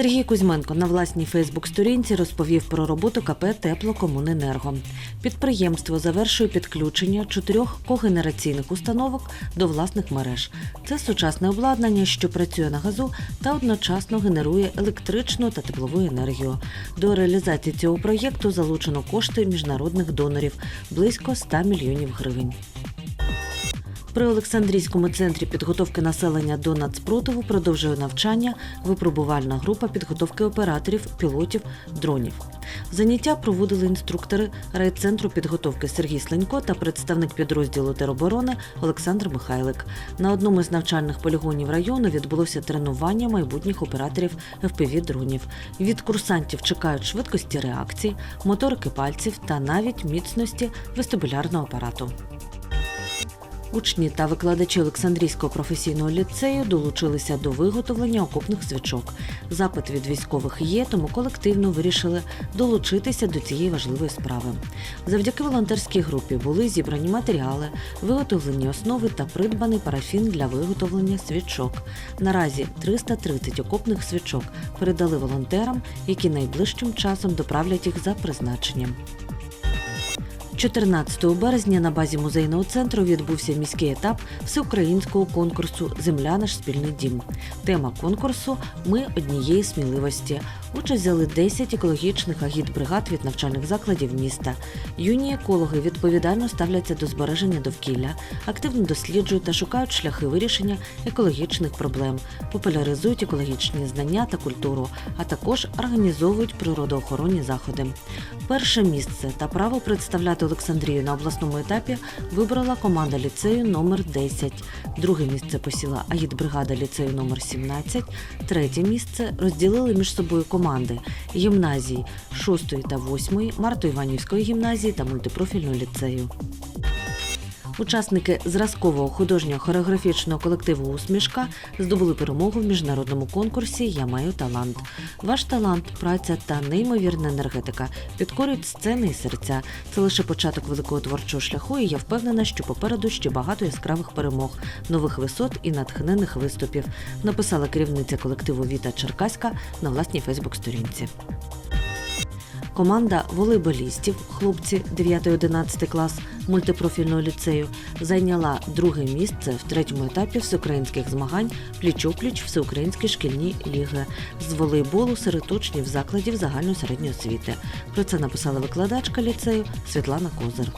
Сергій Кузьменко на власній Фейсбук-сторінці розповів про роботу КП Теплокомуненерго. Підприємство завершує підключення чотирьох когенераційних установок до власних мереж. Це сучасне обладнання, що працює на газу та одночасно генерує електричну та теплову енергію. До реалізації цього проєкту залучено кошти міжнародних донорів близько 100 мільйонів гривень. При Олександрійському центрі підготовки населення до нацпротиву продовжує навчання випробувальна група підготовки операторів, пілотів, дронів. Заняття проводили інструктори райцентру підготовки Сергій Сленько та представник підрозділу тероборони Олександр Михайлик. На одному з навчальних полігонів району відбулося тренування майбутніх операторів fpv дронів. Від курсантів чекають швидкості реакції, моторики пальців та навіть міцності вестибулярного апарату. Учні та викладачі Олександрійського професійного ліцею долучилися до виготовлення окопних свічок. Запит від військових є, тому колективно вирішили долучитися до цієї важливої справи. Завдяки волонтерській групі були зібрані матеріали, виготовлені основи та придбаний парафін для виготовлення свічок. Наразі 330 окопних свічок передали волонтерам, які найближчим часом доправлять їх за призначенням. 14 березня на базі музейного центру відбувся міський етап всеукраїнського конкурсу Земля наш спільний дім. Тема конкурсу Ми однієї сміливості. Участь взяли 10 екологічних агітбригад від навчальних закладів міста. Юні екологи відповідально ставляться до збереження довкілля, активно досліджують та шукають шляхи вирішення екологічних проблем, популяризують екологічні знання та культуру, а також організовують природоохоронні заходи. Перше місце та право представляти Олександрію на обласному етапі вибрала команда ліцею номер 10. Друге місце посіла агітбригада ліцею номер 17. Третє місце розділили між собою команди гімназії 6 та 8, Марто-Іванівської гімназії та мультипрофільного ліцею. Учасники зразкового художнього хореографічного колективу Усмішка здобули перемогу в міжнародному конкурсі Я маю талант. Ваш талант, праця та неймовірна енергетика підкорюють сцени і серця. Це лише початок великого творчого шляху, і я впевнена, що попереду ще багато яскравих перемог, нових висот і натхнених виступів. Написала керівниця колективу Віта Черкаська на власній Фейсбук-сторінці. Команда волейболістів, хлопці 9-11 клас мультипрофільного ліцею зайняла друге місце в третьому етапі всеукраїнських змагань пліч-опліч всеукраїнські шкільні ліги з волейболу серед учнів закладів загальної середньої освіти. Про це написала викладачка ліцею Світлана Козир.